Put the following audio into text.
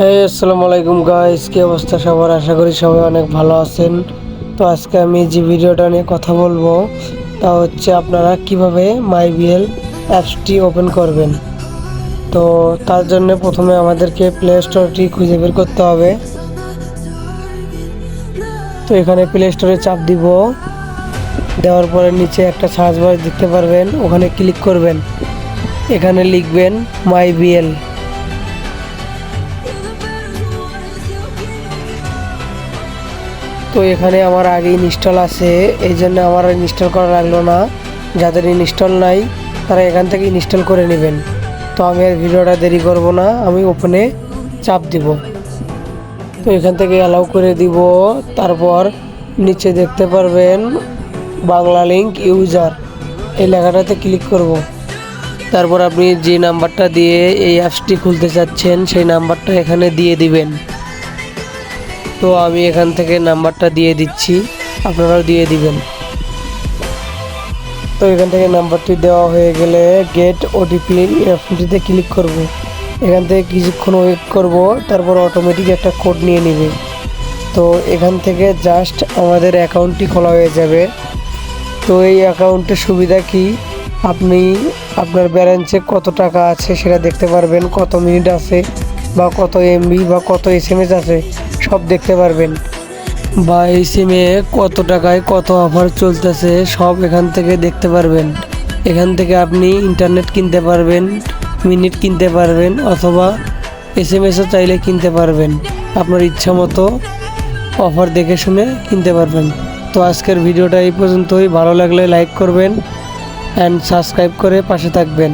আসসালামু আলাইকুম গাইস কি অবস্থা সবার? আশা করি সবাই অনেক ভালো আছেন। তো আজকে আমি যে ভিডিওটা নিয়ে কথা বলব, তা হচ্ছে আপনারা কীভাবে মাই বিএল অ্যাপসটি ওপেন করবেন। তো তার জন্য প্রথমে আমাদেরকে প্লে স্টোরটি খুঁজে বের করতে হবে। তো এখানে প্লে স্টোরে চাপ দিব। দেওয়ার পরে নিচে একটা সার্চ বার দেখতে পারবেন, ওখানে ক্লিক করবেন। এখানে লিখবেন মাই তো এখানে আমার আগে ইনস্টল আছে, এই জন্য আমার ইনস্টল করা লাগল না। যাদের ইনস্টল নাই, তারা এখান থেকে ইনস্টল করে নেবেন। তো আমি আর ভিডিওটা দেরি করব না, আমি ওপেনে চাপ দিব। তো এখান থেকে অ্যালাউ করে দিব। তারপর নিচে দেখতে পারবেন বাংলা লিঙ্ক ইউজার এই লেখাটাতে ক্লিক করব। তারপর আপনি যে নাম্বারটা দিয়ে এই অ্যাপসটি খুলতে চাচ্ছেন, সেই নাম্বারটা এখানে দিয়ে দিবেন। তো আমি এখান থেকে নাম্বারটা দিয়ে দিচ্ছি। আপনারাও দিয়ে দিবেন। তো এখান থেকে নাম্বারটি দেওয়া হয়ে গেলে গেট ওটিপি অপশনটিতে ক্লিক করব। এখান থেকে কিছুক্ষণ ওয়েট করব, তারপর অটোমেটিক একটা কোড নিয়ে নেবে। তো এখান থেকে জাস্ট আমাদের অ্যাকাউন্টটি খোলা হয়ে যাবে। তো এই অ্যাকাউন্টের সুবিধা কি? আপনি আপনার ব্যালেন্সে কত টাকা আছে সেটা দেখতে পারবেন, কত মিনিট আছে বা কত এমবি বা কত এস এম এস আছে। সব দেখতে পারবেন। বা এই সিমে কত টাকায় কত অফার চলতেছে সব এখান থেকে দেখতে পারবেন। এখান থেকে আপনি ইন্টারনেট কিনতে পারবেন মিনিট কিনতে পারবেন অথবা এস এম এসও চাইলে কিনতে পারবেন। আপনার ইচ্ছা মতো অফার দেখে শুনে কিনতে পারবেন। তো আজকের ভিডিওটা এই পর্যন্তই। ভালো লাগলে লাইক করবেন অ্যান্ড সাবস্ক্রাইব করে পাশে থাকবেন।